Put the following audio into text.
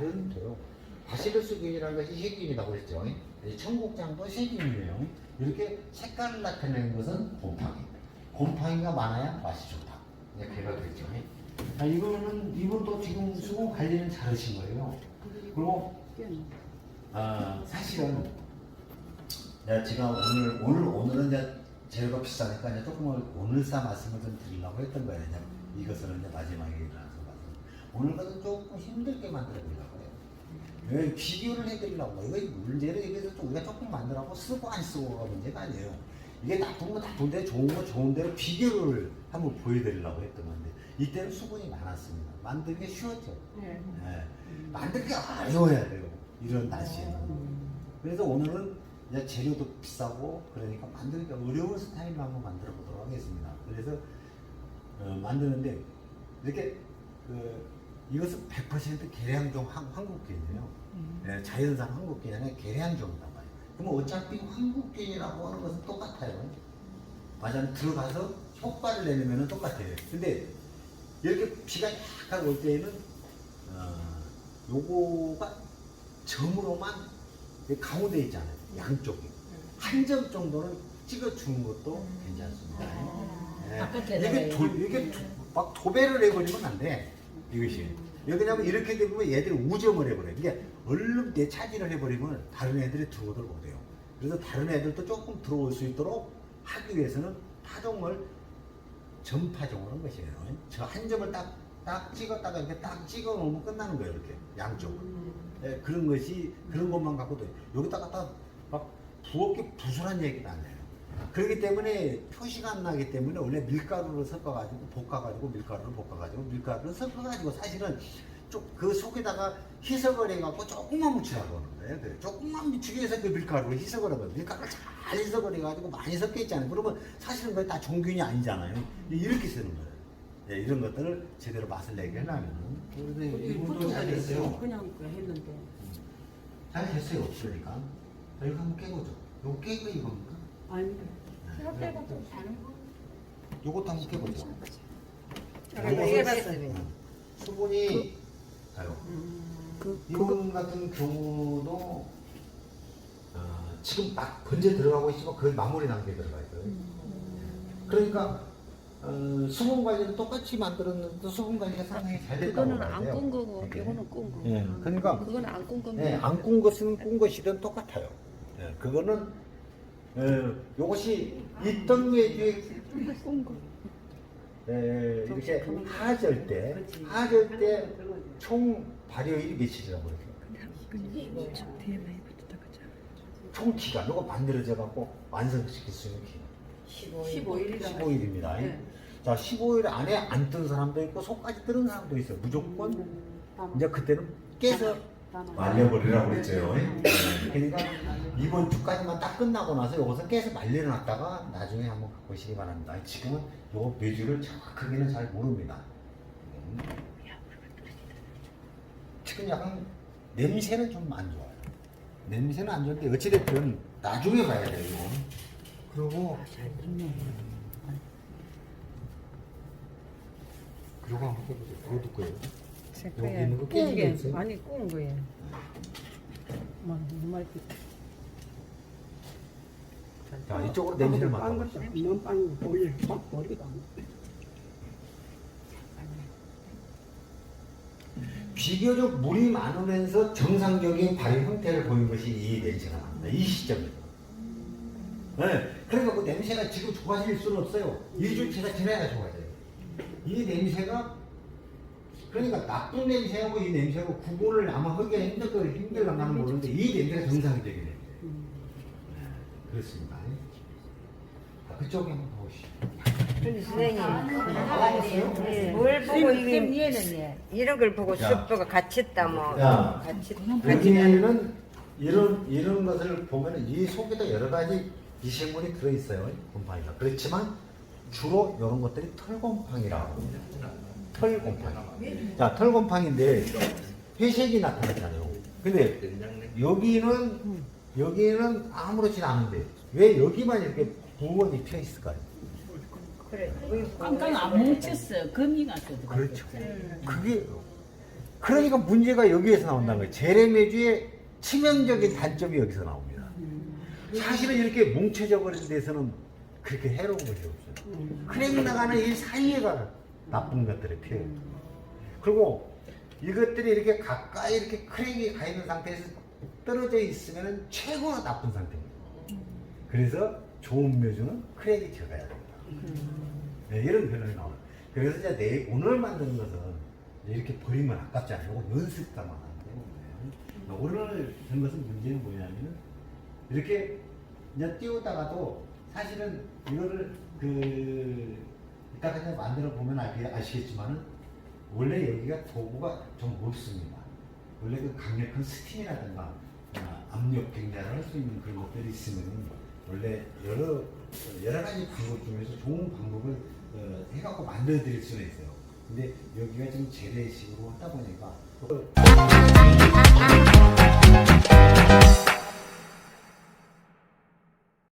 발효는 돼요. 바시러스균이라는 것이 세균이라고 했죠. 이 청국장도 세균이에요. 이렇게 색깔을 나타내는 것은 곰팡이. 곰팡이가 많아야 맛이 좋다. 이렇게가 그랬죠. 자, 이거는 이분도 지금 수분 관리는 잘하신 거예요. 그리고 아, 사실은 내가 제가 오늘 오늘 오늘은 이제 재료가 비싸니까 이제 조금 오늘 싸 말씀을 좀 드리려고 했던 거예요. 이제 이것은 이제 마지막에 일 오늘 것은 조금 힘들게 만들어 보려고 해요. 왜 비교를 해드리려고 해요. 이거 문제를 여기서 좀 우리가 조금 만들라고 쓰고 안 쓰고가 문제가 아니에요. 이게 나쁜 거 나쁜데 좋은 거 좋은 대로 비교를 한번 보여드리려고 했던 건데 이때는 수분이 많았습니다. 만들기 쉬웠죠. 네. 예. 만들기 어려워야 돼요. 이런 날씨에는. 그래서 오늘은 이제 재료도 비싸고 그러니까 만들기 어려운 스타일로 한번 만들어 보도록 하겠습니다. 그래서 어, 만드는데 이렇게 그 이것은 100% 계량종 한- 한국견이에요. 예, 자연산 한국견이 아니라 계량종이란 말이에요. 그럼 어차피 한국견이라고 하는 것은 똑같아요. 맞아 들어가서 효과를 내려면 똑같아요. 근데 이렇게 비가 약간 올 때에는 어, 요거가 점으로만 이 가운데 있잖아요. 양쪽이 한 점 정도는 찍어주는 것도 괜찮습니다. 예. 바깥에다가 이게 도. 이게 도, 막 도배를 해버리면 안 돼. 이것이. 왜냐면 이렇게 되면 얘들이 우점을 해버려요. 이게 얼른 내 차지를 해버리면 다른 애들이 들어오도록 못해요. 그래서 다른 애들도 조금 들어올 수 있도록 하기 위해서는 파종을 전파종을 한 것이에요. 저 한 점을 딱, 딱 찍었다가 이렇게 딱 찍어 놓으면 끝나는 거예요. 이렇게. 양쪽을. 예, 그런 것이, 그런 것만 갖고도 여기다가 딱 막 부엌에 부술한 얘기가 안 돼요. 그렇기 때문에 표시가 안 나기 때문에 원래 밀가루를 섞어가지고 볶아가지고 밀가루를 볶아가지고 밀가루를 섞어가지고 사실은 좀그 속에다가 희석을 해갖고 조금만 묻히라고 하는 거예요. 그래. 조금만 묻히기 위해서 그 밀가루를 희석을 하고 밀가루를 잘 희석을 해가지고 많이 섞여 있잖아요. 그러면 사실은 그게 다 종균이 아니잖아요. 이렇게 쓰는 거예요. 예, 이런 것들을 제대로 맛을 내게 하려면 그래서 이분도 잘 됐어요. 그냥 그 했는데. 잘 됐어요. 자, 이거 한번 깨보죠. 요거 깨고 이겁니까? 아니. 이거 빼고 또 다른 거? 요것도 한번 깨보죠. 제가 요거 해봤어요. 수분이 아유, 그, 이분 같은 경우도 어, 지금 막 번제 들어가고 있지만 거의 마무리 단계에 들어가 있어요. 그러니까 어, 수분 관리는 똑같이 만들었는데 수분 관리가 상당히 잘 됐다고 그거는 봐야 안 돼요. 꾼 거고 이게. 이거는 꾼 거. 예, 그러니까 그건 안꾼 겁니다. 네, 안꾼 것은 꾼 것이든 똑같아요. 예, 그거는 어, 요것이 있던 거. 에, 이렇게 하절 때 하절 때 총 발효일이 며칠이라고 그래요? 총 기간 요거 만들어져 갖고 완성시킬 수 있는 기간 15일이라. 15일입니다. 네. 자 15일 안에 안 뜬 사람도 있고 속까지 뜨는 사람도 있어요. 무조건 이제 그때는 깨서 말려버리라고 그랬죠. 네. 그러니까 이번 주까지만 딱 끝나고 나서 여기서 깨서 말려놨다가 나중에 한번 보시기 바랍니다. 지금은 요 메주를 정확하게는 잘 모릅니다. 음. 지금 약간 냄새는 좀 안 좋아요. 냄새는 안 좋은데 어찌됐든 나중에 봐야 돼요. 이거. 그리고 요거 한번 해보세요. 그거 듣고요. 여기 있는 거 깨진 게 있어요? 아니 구운 거예요. 뭐, 정말 자 이쪽으로 냄새를 맡아. 너무 빵 올려 막 머리가 안 비교적 물이 많으면서 정상적인 발효 형태를 보인 것이 이 냄새가 납니다. 이 시점에서. 네. 그러니까 그 냄새가 지금 좋아질 수는 없어요. 2주차가 지나야 좋아져요. 이 냄새가 그러니까 나쁜 냄새하고 이 냄새하고 구분을 아마 하기가 힘들 거 힘들랑가는 모르는데 이 냄새가 정상적인 냄새. 네, 그렇습니다. 자, 그쪽에 한번 보시죠. 선생님, 예. 뭘 보고 이게 얘는 얘. 이런 걸 보고 야. 습도가 같이 있다 뭐 야. 같이 여기에는 이런 이런 것을 보면 이 속에도 여러 가지 미생물이 들어 있어요. 곰팡이가. 그렇지만 주로 이런 것들이 털곰팡이라고 합니다. 털곰팡이. 자, 털곰팡인데 회색이 나타나잖아요. 근데 여기는 여기는 아무렇지 않은데 왜 여기만 이렇게 부원이 펴 있을까요? 깡깡 안 뭉쳤어. 거미 같아도. 그렇죠. 그게 그러니까 문제가 여기에서 나온다는 거예요. 제레메주의 치명적인 단점이 여기서 나옵니다. 사실은 이렇게 뭉쳐져 버린 데서는 그렇게 해로운 것이 없어요. 크랙 나가는 이 사이에가 나쁜 것들이 피해요. 그리고 이것들이 이렇게 가까이 이렇게 크랙이 가 있는 상태에서 떨어져 있으면 최고 나쁜 상태입니다. 그래서 좋은 묘주는 크랙이 들어가야 됩니다. 네, 이런 변화가 나와요. 그래서 이제 내, 오늘 만드는 것은 이렇게 버리면 아깝지 않고 연습 삼아 하는 거예요. 오늘 된 것은 문제는 뭐냐면 이렇게 이제 띄우다가도 사실은 이거를 그 이따가 이제 만들어 보면 알- 아시겠지만은 원래 여기가 도구가 좀 없습니다. 원래 그 강력한 스팀이라든가 아, 압력 경작을 할 수 있는 그런 것들이 있으면 원래 여러 여러 가지 방법 중에서 좋은 방법을 어, 해갖고 만들어 드릴 수는 있어요. 근데 여기가 좀 재래식으로 하다 보니까 또